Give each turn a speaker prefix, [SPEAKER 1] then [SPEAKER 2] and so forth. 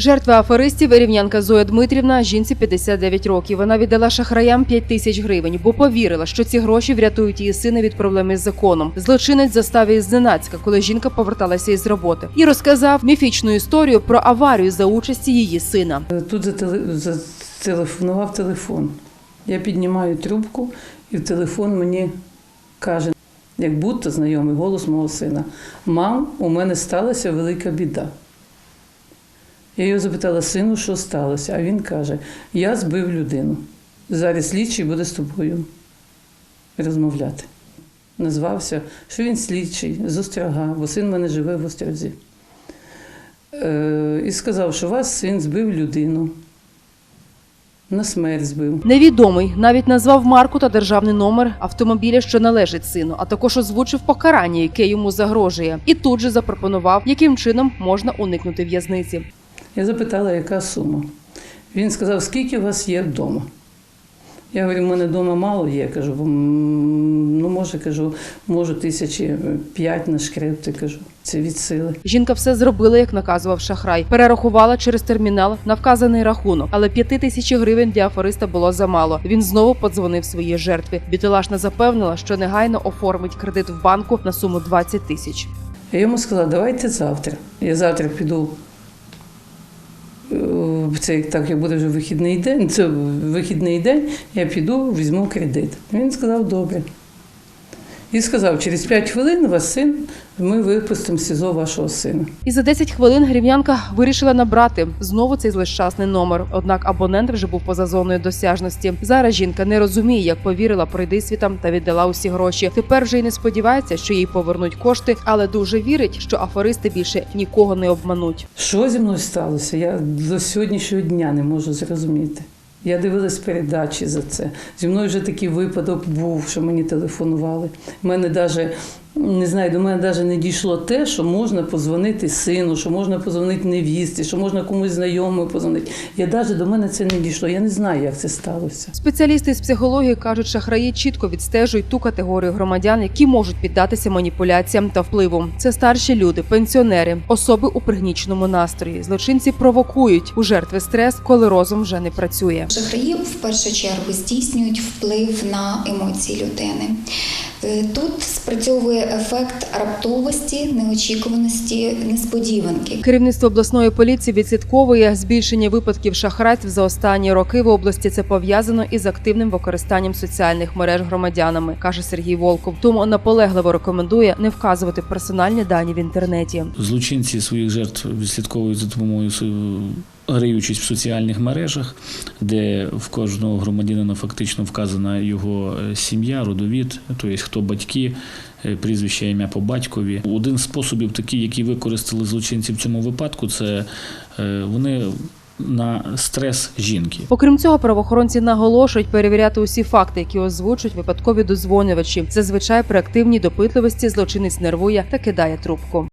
[SPEAKER 1] Жертва аферистів рівнянка Зоя Дмитрівна, жінці 59 років. Вона віддала шахраям 5 тисяч гривень, бо повірила, що ці гроші врятують її сина від проблеми з законом. Злочинець застав її зненацька, коли жінка поверталася із роботи, і розказав міфічну історію про аварію за участі її сина.
[SPEAKER 2] Тут зателе- зателефонував телефон. Я піднімаю трубку, і в телефон мені каже, як будто знайомий голос мого сина: Мам, у мене сталася велика біда. Я його запитала, сину, що сталося? А він каже: Я збив людину. Зараз слідчий буде з тобою розмовляти. Назвався, що він слідчий з Острога, бо син в мене живе в Острозі. Е, і сказав, що вас син збив людину. На смерть збив.
[SPEAKER 1] Невідомий навіть назвав марку та державний номер автомобіля, що належить сину, а також озвучив покарання, яке йому загрожує, і тут же запропонував, яким чином можна уникнути в'язниці.
[SPEAKER 2] Я запитала, яка сума. Він сказав, скільки у вас є вдома. Я говорю, в мене вдома мало є. Кажу, ну може, кажу, можу тисячі п'ять нашкребти, кажу, це від сили.
[SPEAKER 1] Жінка все зробила, як наказував шахрай. Перерахувала через термінал на вказаний рахунок, але п'яти тисячі гривень для афериста було замало. Він знову подзвонив своїй жертві. Бітолашна запевнила, що негайно оформить кредит в банку на суму 20 тисяч.
[SPEAKER 2] Я йому сказала, давайте завтра. Я завтра піду. Це так, як буде вже вихідний день, це вихідний день, я піду, візьму кредит. Він сказав, добре. І сказав, через 5 хвилин вас син, ми випустимо з СІЗО вашого сина.
[SPEAKER 1] І за 10 хвилин грівнянка вирішила набрати знову цей злощасний номер. Однак абонент вже був поза зоною досяжності. Зараз жінка не розуміє, як повірила пройдисвітам та віддала усі гроші. Тепер вже й не сподівається, що їй повернуть кошти, але дуже вірить, що аферисти більше нікого не обмануть.
[SPEAKER 2] Що зі мною сталося? Я до сьогоднішнього дня не можу зрозуміти. Я дивилась передачі за це. Зі мною вже такий випадок був, що мені телефонували. У мене навіть не знаю, до мене навіть не дійшло те, що можна позвонити сину, що можна позвонити невісті, що можна комусь знайомому позвонити. Я навіть до мене це не дійшло. Я не знаю, як це сталося.
[SPEAKER 1] Спеціалісти з психології кажуть, шахраї чітко відстежують ту категорію громадян, які можуть піддатися маніпуляціям та впливу. Це старші люди, пенсіонери, особи у пригніченому настрої. Злочинці провокують у жертви стрес, коли розум вже не працює.
[SPEAKER 3] Шахраї в першу чергу здійснюють вплив на емоції людини. Е, Тут спрацьовує ефект раптовості, неочікуваності, несподіванки.
[SPEAKER 1] Керівництво обласної поліції відслідковує збільшення випадків шахрайств за останні роки в області. Це пов'язано із активним використанням соціальних мереж громадянами, каже Сергій Волков. Тому наполегливо рекомендує не вказувати персональні дані в інтернеті.
[SPEAKER 4] Злочинці своїх жертв відслідковують за допомогою граючись в соціальних мережах, де в кожного громадянина фактично вказана його е, сім'я, родовід, тобто хто батьки, е, прізвище, ім'я по батькові. Один з способів, такий, який використали злочинці в цьому випадку, це е, вони на стрес жінки.
[SPEAKER 1] Окрім цього, правоохоронці наголошують перевіряти усі факти, які озвучують випадкові дозвонювачі. Зазвичай при активній допитливості злочинець нервує та кидає трубку.